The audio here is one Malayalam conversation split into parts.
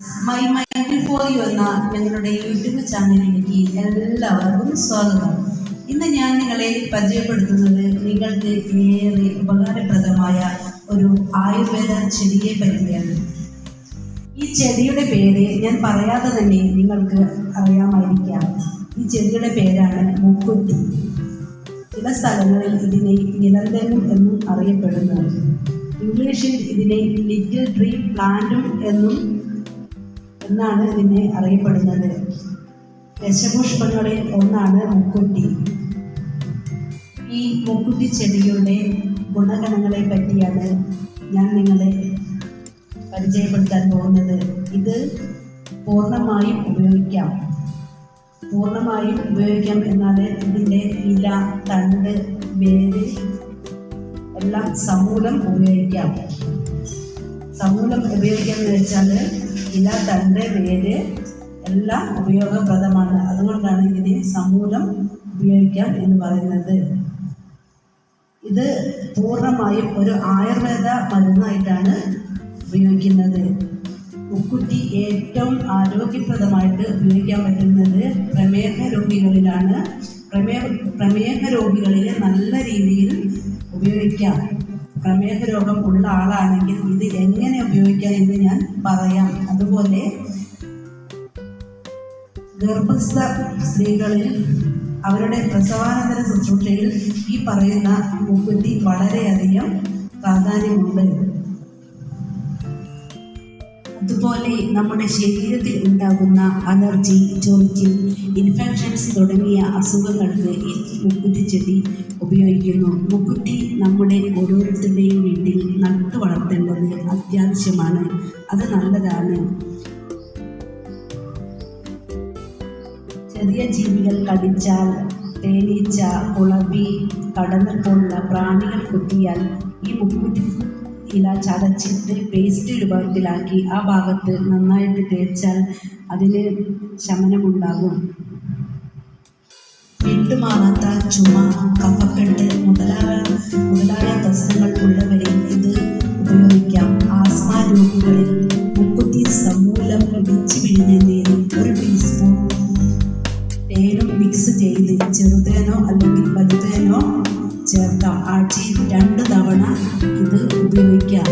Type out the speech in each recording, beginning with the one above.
മൈ മൈൻഡ് ഫോർ യു എന്ന ഞങ്ങളുടെ യൂട്യൂബ് ചാനലിലേക്ക് എല്ലാവർക്കും സ്വാഗതം. ഇന്ന് ഞാൻ നിങ്ങളെ പരിചയപ്പെടുത്തുന്നത് നിങ്ങൾക്ക് ഏറെ ഉപകാരപ്രദമായ ഒരു ആയുർവേദ ചെടിയെ പറ്റിയാണ്. ഈ ചെടിയുടെ പേര് ഞാൻ പറയാതെ തന്നെ നിങ്ങൾക്ക് അറിയാമായിരിക്കാം. ഈ ചെടിയുടെ പേരാണ് മുക്കുറ്റി ചില സ്ഥലങ്ങളിൽ ഇതിനെ നിലന്തനും എന്നും അറിയപ്പെടുന്നു. ഇംഗ്ലീഷിൽ ഇതിനെ ലിറ്റിൽ ട്രീ പ്ലാന്റും എന്നും എന്നാണ് ഇതിനെ അറിയപ്പെടുന്നത്. ദശപുഷ്പങ്ങളിൽ ഒന്നാണ് മുക്കുറ്റി ഈ മുക്കുറ്റി ചെടിയുടെ ഗുണഗണങ്ങളെ പറ്റിയാണ് ഞാൻ നിങ്ങളെ പരിചയപ്പെടുത്താൻ പോകുന്നത്. ഇത് പൂർണമായും ഉപയോഗിക്കാം. പൂർണമായും ഉപയോഗിക്കാം എന്നാൽ ഇതിന്റെ ഇല തണ്ട് വേര് എല്ലാം സമൂലം ഉപയോഗിക്കാം. സമൂലം ഉപയോഗിക്കാമെന്ന് വെച്ചാൽ ഇല തണ്ട് വേര് എല്ലാം ഉപയോഗപ്രദമാണ്. അതുകൊണ്ടാണ് ഇതിനെ സമൂലം ഉപയോഗിക്കാം എന്ന് പറയുന്നത്. ഇത് പൂർണമായും ഒരു ആയുർവേദ മരുന്നായിട്ടാണ് ഉപയോഗിക്കുന്നത്. ഉക്കുറ്റി ഏറ്റവും ആരോഗ്യപ്രദമായിട്ട് ഉപയോഗിക്കാൻ പറ്റുന്നത് പ്രമേഹ രോഗികളിലാണ്. പ്രമേഹ പ്രമേഹ രോഗികളിൽ നല്ല രീതിയിൽ ഉപയോഗിക്കാം. പ്രമേഹ രോഗം ഉള്ള ആളാണെങ്കിൽ ഇത് എങ്ങനെ ഉപയോഗിക്കാം എന്ന് ഞാൻ പറയാം. അതുപോലെ ഗർഭസ്ഥ സ്ത്രീകളിൽ അവരുടെ പ്രസവാനന്തര ശുശ്രൂഷയിൽ ഈ പറയുന്ന മുക്കുറ്റി വളരെയധികം പ്രാധാന്യമുണ്ട്. അതുപോലെ നമ്മുടെ ശരീരത്തിൽ ഉണ്ടാകുന്ന അലർജി ചൊറിച്ചിൽ ഇൻഫെക്ഷൻസ് തുടങ്ങിയ അസുഖങ്ങൾക്ക് ഈ മുക്കുറ്റി ചെടി ഉപയോഗിക്കുന്നു. മുക്കുറ്റി നമ്മുടെ ഓരോരുത്തരുടെയും വീട്ടിൽ നട്ടു വളർത്തേണ്ടത് അത്യാവശ്യമാണ്. അത് നല്ലതാണ്. ചെറിയ ജീവികൾ കടിച്ചാൽ തേനീച്ച കുളവി കടന്നൽ പോലുള്ള പ്രാണികൾ കുത്തിയാൽ ഈ മുക്കുറ്റി ഇല ചതച്ചിട്ട് പേസ്റ്റ് രൂപത്തിലാക്കി ആ ഭാഗത്ത് നന്നായിട്ട് തേച്ചാൽ അതിന് ശമനമുണ്ടാകും. വിട്ടുമാറാത്ത ചുമ കഫക്കെട്ട് മുതലായ മുതലായ പ്രശ്നങ്ങൾ ഉപയോഗിക്കാം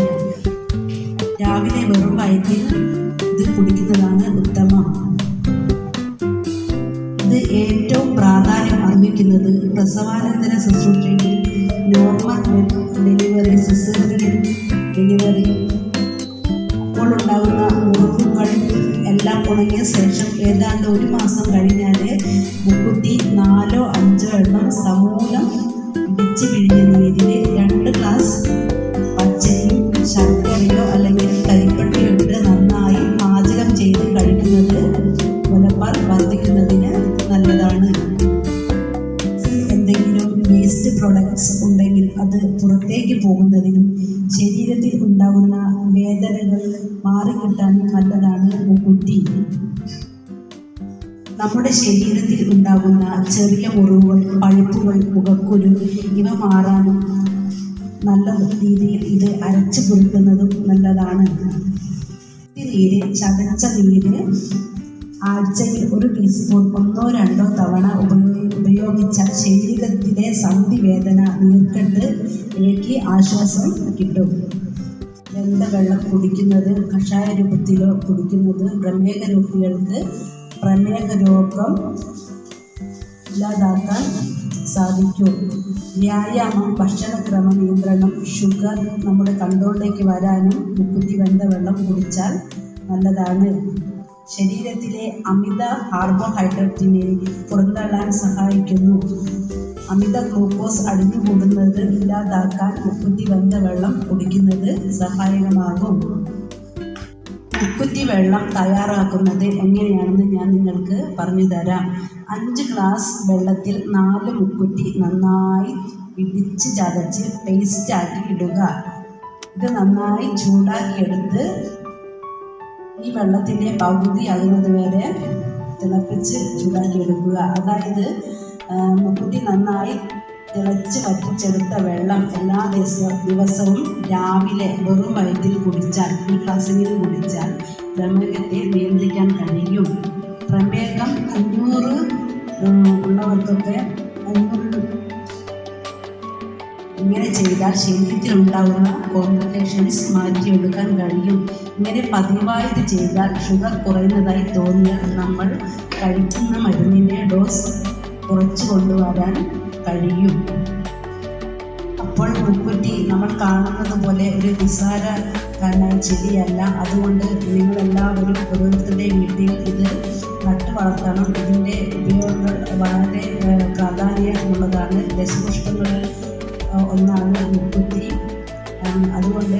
രാവിലെ വെറും വയറ്റിൽ ഇത് കുടിക്കുന്നതാണ് ഉത്തമം. ഇത് ഏറ്റവും പ്രാധാന്യം അർഹിക്കുന്നത് പ്രസവാനന്തര ശുശ്രൂഷയിൽ നോർമൽ ഡെലിവറി സിസേറിയൻ ഡെലിവറി. അപ്പോൾ ഉണ്ടാകുന്ന മുറിവുകൾ എല്ലാം ഉണങ്ങിയ ശേഷം ഏതാണ്ട് ഒരു മാസം കഴിഞ്ഞാൽ മുക്കുത്തി നാലോ വേദനകൾ മാറിക്കിട്ടാൻ നല്ലതാണ് മുക്കുറ്റി നമ്മുടെ ശരീരത്തിൽ ഉണ്ടാകുന്ന ചെറിയ മുറിവുകൾ പഴുപ്പുകൾ മുഖക്കുരു ഇവ മാറാനും നല്ല രീതിയിൽ ഇത് അരച്ച് കുറിക്കുന്നതും നല്ലതാണ്. നീര് ചതച്ച നീര് ആഴ്ചയിൽ ഒരു ടീസ്പൂൺ ഒന്നോ രണ്ടോ തവണ ഉപയോഗി- ഉപയോഗിച്ച ശരീരത്തിലെ സന്ധി വേദന നീർക്കെട്ട് ഇവയ്ക്ക് ആശ്വാസം കിട്ടും. വെന്ത വെള്ളം കുടിക്കുന്നത് കഷായ രൂപത്തിലോ കുടിക്കുന്നത് പ്രമേഹ രോഗികൾക്ക് പ്രമേഹ രോഗം ഇല്ലാതാക്കാൻ സാധിക്കും. വ്യായാമം ഭക്ഷണക്രമ നിയന്ത്രണം ഷുഗർ നമ്മുടെ കൺട്രോളിലേക്ക് വരാനും മുക്കുറ്റി വെന്ത വെള്ളം കുടിച്ചാൽ നല്ലതാണ്. ശരീരത്തിലെ അമിത കാർബോഹൈഡ്രേറ്റിനെ പുറന്തള്ളാൻ സഹായിക്കുന്നു. അമിത ഗ്ലൂക്കോസ് അടിഞ്ഞുകൂടുന്നത് ഇല്ലാതാക്കാൻ മുക്കുറ്റി വെന്ത വെള്ളം കുടിക്കുന്നത് സഹായകമാകും. മുക്കുറ്റി വെള്ളം തയ്യാറാക്കുന്നത് എങ്ങനെയാണെന്ന് ഞാൻ നിങ്ങൾക്ക് പറഞ്ഞു തരാം അഞ്ച് ഗ്ലാസ് വെള്ളത്തിൽ നാല് മുക്കുറ്റി നന്നായി ഇടിച്ച് ചതച്ച് പേസ്റ്റാക്കി ഇടുക. ഇത് നന്നായി ചൂടാക്കിയെടുത്ത് ഈ വെള്ളത്തിന്റെ പകുതിയാകുന്നത് വരെ തിളപ്പിച്ച് ചൂടാക്കിയെടുക്കുക അതായത് ആ, നന്നായി തിളച്ച് വറ്റിച്ചെടുത്ത വെള്ളം എല്ലാ ദിവസവും ദിവസവും രാവിലെ വെറും വയറ്റിൽ കുടിച്ചാൽ ഈ ഗ്ലാസ്സിൽ കുടിച്ചാൽ പ്രമേഹത്തെ നിയന്ത്രിക്കാൻ കഴിയും. പ്രമേഹം അഞ്ഞൂറ് ഉള്ളവർക്കൊക്കെ അഞ്ഞൂറ്. ഇങ്ങനെ ചെയ്താൽ ശരീരത്തിലുണ്ടാകുന്ന കോംപ്ലിക്കേഷൻസ് മാറ്റിയെടുക്കാൻ കഴിയും. ഇങ്ങനെ പതിവായി ഇത് ചെയ്താൽ ഷുഗർ കുറയുന്നതായി തോന്നിയാൽ നമ്മൾ കഴിക്കുന്ന മരുന്നിന്റെ ഡോസ് കുറച്ച് കൊണ്ടുവരാൻ കഴിയും. അപ്പോൾ മുക്കുറ്റി നമ്മൾ കാണുന്നത് പോലെ ഒരു നിസ്സാര കാരണ ചെടിയല്ല. അതുകൊണ്ട് നിങ്ങളെല്ലാവരും ഓരോരുത്തരുടെ വീട്ടിൽ ഇത് നട്ടു വളർത്തണം. ഇതിന്റെ ഉപയോഗങ്ങൾ വളരെ പ്രാധാന്യമുള്ളതാണ്. ദശപുഷ്പങ്ങളിൽ ഒന്നാണ് മുക്കുറ്റി അതുകൊണ്ട്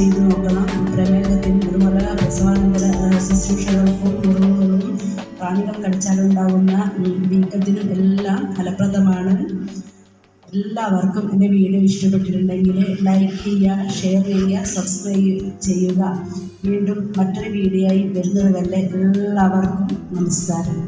ചെയ്ത് നോക്കണം. പ്രമേഹത്തിന് അതുപോലെ പ്രസവാനന്തര ശുശ്രൂഷകൾക്കും മുറിവുകളും പ്രാണികൾ കടിച്ചാലുണ്ടാകുന്ന വീക്കത്തിനും എല്ലാം ഫലപ്രദമാണ്. എല്ലാവർക്കും എന്റെ വീഡിയോ ഇഷ്ടപ്പെട്ടിട്ടുണ്ടെങ്കിൽ ലൈക്ക് ചെയ്യുക ഷെയർ ചെയ്യുക സബ്സ്ക്രൈബ് ചെയ്യുക. വീണ്ടും മറ്റൊരു വീഡിയോ ആയി വരുന്നത് വരെ എല്ലാവർക്കും നമസ്കാരം.